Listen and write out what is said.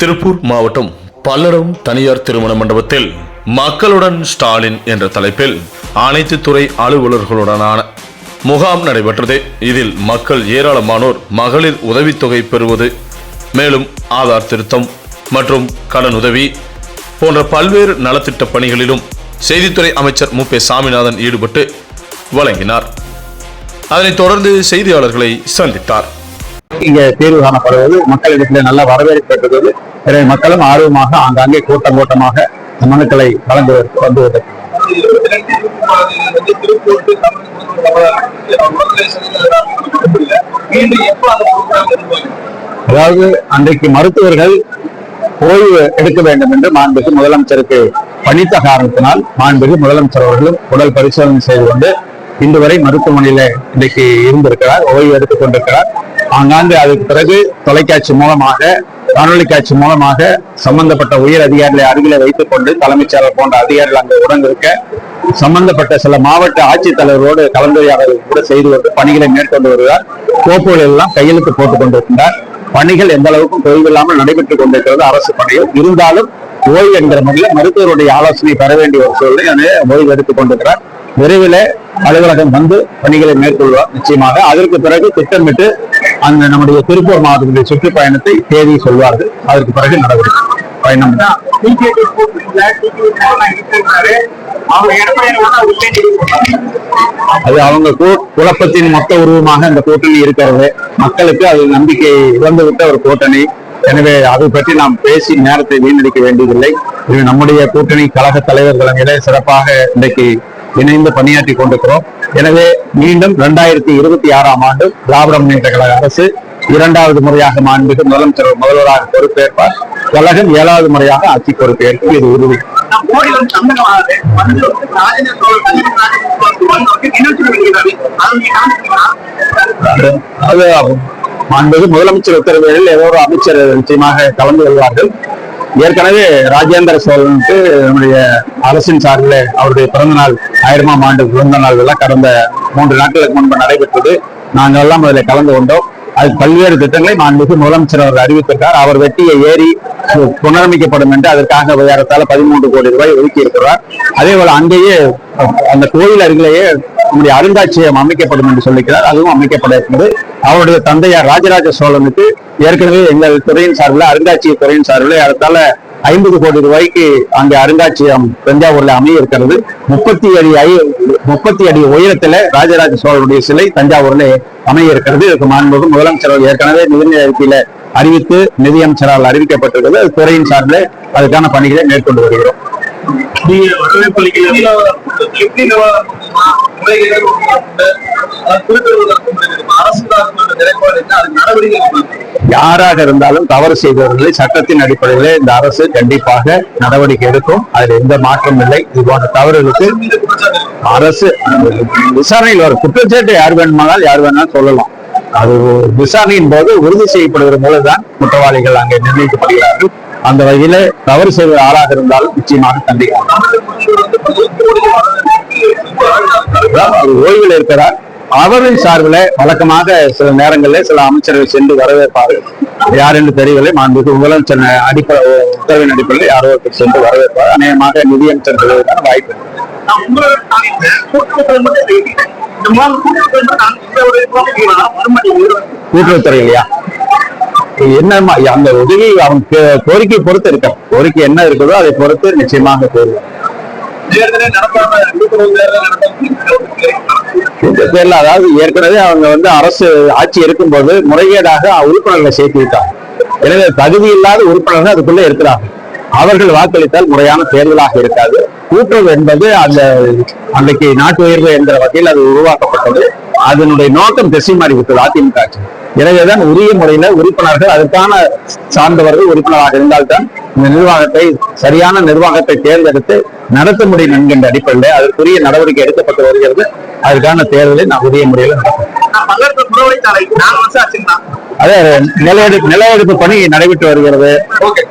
திருப்பூர் மாவட்டம் பல்லடம் தனியார் திருமண மண்டபத்தில் மக்களுடன் ஸ்டாலின் என்ற தலைப்பில் அனைத்து துறை அலுவலர்களுடனான முகாம் நடைபெற்றது. இதில் மக்கள் ஏராளமானோர் மகளிர் உதவித்தொகை பெறுவது மேலும் ஆதார் திருத்தம் மற்றும் கடனுதவி போன்ற பல்வேறு நலத்திட்ட பணிகளிலும் செய்தித்துறை அமைச்சர் மு. பே. சாமிநாதன் ஈடுபட்டு வழங்கினார். அதனைத் தொடர்ந்து செய்தியாளர்களை சந்தித்தார். இங்கே தேர்வு காணப்படுவது மக்களிடத்தில் நல்ல வரவேற்பு பெற்றது எனவே மக்களும் ஆர்வமாக ஆங்காங்கே கூட்டம் கூட்டமாக மனுக்களை வழங்குவதற்கு வந்துள்ளது அதாவது அன்றைக்கு மருத்துவர்கள் ஓய்வு எடுக்க வேண்டும் என்று மாண்புக்கு முதலமைச்சருக்கு பணித்த காரணத்தினால் மாண்புக்கு முதலமைச்சர் அவர்களும் உடல் பரிசோதனை செய்து கொண்டு இன்று வரை மருத்துவமனையில இன்றைக்கு இருந்திருக்கிறார் ஓய்வு எடுத்துக் கொண்டிருக்கிறார். ஆங்காண்டு அதுக்கு பிறகு தொலைக்காட்சி மூலமாக காணொலி காட்சி மூலமாக சம்பந்தப்பட்ட உயர் அதிகாரிகளை அருகில வைத்துக் கொண்டு தலைமைச் செயலர் போன்ற அதிகாரிகள் அங்கு உடன் சம்பந்தப்பட்ட சில மாவட்ட ஆட்சித்தலைவரோடு கலந்துரையாடல் கூட செய்து கொண்டு பணிகளை மேற்கொண்டு வருகிறார். கோப்புகள் எல்லாம் கையெழுத்து போட்டுக் கொண்டிருக்கின்றார். பணிகள் எந்த அளவுக்கும் தொய்வில்லாமல் நடைபெற்றுக் கொண்டிருக்கிறது அரசு பணிகள். இருந்தாலும் ஓய்வு என்கிற முறையில் மருத்துவருடைய ஆலோசனை பெற வேண்டிய ஒரு சூழ்நிலை ஓய்வு எடுத்துக் கொண்டிருக்கிறார். விரைவில் அலுவலகம் வந்து பணிகளை மேற்கொள்வார் நிச்சயமாக. அதற்கு பிறகு திட்டமிட்டு அந்த நம்முடைய திருப்பூர் மாவட்டத்துடைய சுற்றுப்பயணத்தை தேதி சொல்வார்கள். அதற்கு பிறகு நடவடிக்கை பயணம். அது அவங்க குழப்பத்தின் மொத்த உருவமாக அந்த கூட்டணி இருக்கிறது. மக்களுக்கு அது நம்பிக்கை இழந்துவிட்ட ஒரு கூட்டணி. எனவே அதை பற்றி நாம் பேசி நேரத்தை வீணடிக்க வேண்டியதில்லை. இது நம்முடைய கூட்டணி கழக தலைவர்களிடையே சிறப்பாக இன்றைக்கு இணைந்து பணியாற்றி கொண்டிருக்கிறோம். எனவே மீண்டும் இரண்டாயிரத்தி இருபத்தி ஆறாம் ஆண்டு திராவிட முன்னேற்ற கழக அரசு இரண்டாவது முறையாக மாண்புக்கு முதலமைச்சர் முதல்வராக பொறுப்பேற்பார். கழகம் ஏழாவது முறையாக ஆட்சி பொறுப்பேற்கும் இது உறுதி. அது முதலமைச்சர் உத்தரவுகளில் ஏதோ ஒரு அமைச்சர் நிச்சயமாக கலந்து கொள்வார்கள். ஏற்கனவே ராஜேந்திர சோழனுக்கு நம்முடைய அரசின் சார்பில் அவருடைய பிறந்த நாள் ஆயிரமாம் ஆண்டு பிறந்த நாள் எல்லாம் கடந்த மூன்று நாட்களுக்கு முன்பு நடைபெற்றது. நாங்கள் எல்லாம் அதில் கலந்து கொண்டோம். அது பல்வேறு திட்டங்களை மாண்புமிகு முதலமைச்சர் அவர் அறிவித்திருக்கார். அவர் வெட்டிய ஏரி புனரமைக்கப்படும் என்று அதற்காக விவகாரத்தால் பதிமூன்று கோடி ரூபாய் ஒதுக்கி இருக்கிறார் அதே போல அங்கேயே அந்த கோயில் அருகிலேயே நம்முடைய அருங்காட்சியகம் அமைக்கப்படும் என்று சொல்லிக்கிறார். அதுவும் அமைக்கப்பட இருக்கிறது. அவருடைய தந்தையார் ராஜராஜ சோழனுக்கு ஏற்கனவே எங்கள் துறையின் சார்பில் அருங்காட்சியக துறையின் சார்பில் அதனால ஐம்பது கோடி ரூபாய்க்கு அங்கே அருங்காட்சியகம் தஞ்சாவூர்ல அமைய இருக்கிறது முப்பத்தி அடி ஐ முப்பத்தி அடி உயரத்துல ராஜராஜ சோழனுடைய சிலை தஞ்சாவூர்ல அமைய இருக்கிறது இதுக்கு மாண்புமிகு முதலமைச்சர் ஏற்கனவே நிதிநிலை அறிக்கையில அறிவித்து நிதியமைச்சரால் அறிவிக்கப்பட்டிருக்கிறது. அது துறையின் சார்பில் அதுக்கான பணிகளை மேற்கொண்டு வருகிறோம். நீங்க எப்படி யாராக இருந்தாலும் தவறு செய்தவர்களை சட்டத்தின் அடிப்படையில் இந்த அரசு கண்டிப்பாக நடவடிக்கை எடுக்கும். அதில் எந்த மாற்றம் இல்லை. இது போன்ற தவறுகளுக்கு அரசு விசாரணையில் வரும். குற்றச்சாட்டு யார் வேணுமானால் யார் வேணாலும் சொல்லலாம். அது விசாரணையின் போது உறுதி செய்யப்படுகிற மூலம் தான் குற்றவாளிகள் அங்கே நிர்ணயிக்கப்படுகிறார்கள். அந்த வகையில தவறு செய்வது ஆளாக இருந்தாலும் நிச்சயமாக கண்டிக்கலாம் அவர் ஓய்வில் இருக்கிறார். அவரின் சார்பில் வழக்கமாக சில நேரங்களில் சில அமைச்சர்கள் சென்று வரவேற்பார்கள். யார் என்று தெரியவில்லை. மாண்புக்கு முதலமைச்சர் அடிப்படை உத்தரவின் அடிப்படையில் யாரோ ஒருத்தர் சென்று வரவேற்பார். அநேகமாக நிதியமைச்சர் வாய்ப்பு கூட்டுறவுத்துறை இல்லையா என்ன அந்த உதவி அவன் கோரிக்கை பொறுத்து இருக்க கோரிக்கை என்ன இருக்குதோ அதை பொறுத்து நிச்சயமாக போடுவோம் பேர்ல அதாவது ஏற்கனவே அவங்க வந்து அரசு ஆட்சி இருக்கும்போது முறைகேடாக உறுப்பினர்களை சேர்த்து விட்டாங்க எனவே தகுதி இல்லாத உறுப்பினர்கள் அதுக்குள்ள இருக்கிறாங்க. அவர்கள் வாக்களித்தால் முறையான தேர்தலாக இருக்காது. கூட்டுறவு என்பது அந்த அன்றைக்கு நாட்டு உயர்வு என்ற வகையில் அது உருவாக்கப்பட்டது. அதனுடைய நோக்கம் திசை மாறி விட்டது அதிமுக ஆட்சி எனவேதான் உரிய முறையில உறுப்பினர்கள் அதற்கான சார்ந்தவர்கள் உறுப்பினராக இருந்தால்தான் இந்த நிர்வாகத்தை சரியான நிர்வாகத்தை தேர்ந்தெடுத்து நடத்த முடியும் என்கின்ற அடிப்படையில் அதற்குரிய நடவடிக்கை எடுக்கப்பட்டு வருகிறது. அதற்கான தேர்தலை நான் உரிய முறையில் நடத்தும் நாலு நிலையெடுப்பு பணி நடைபெற்று வருகிறது. ஓகே.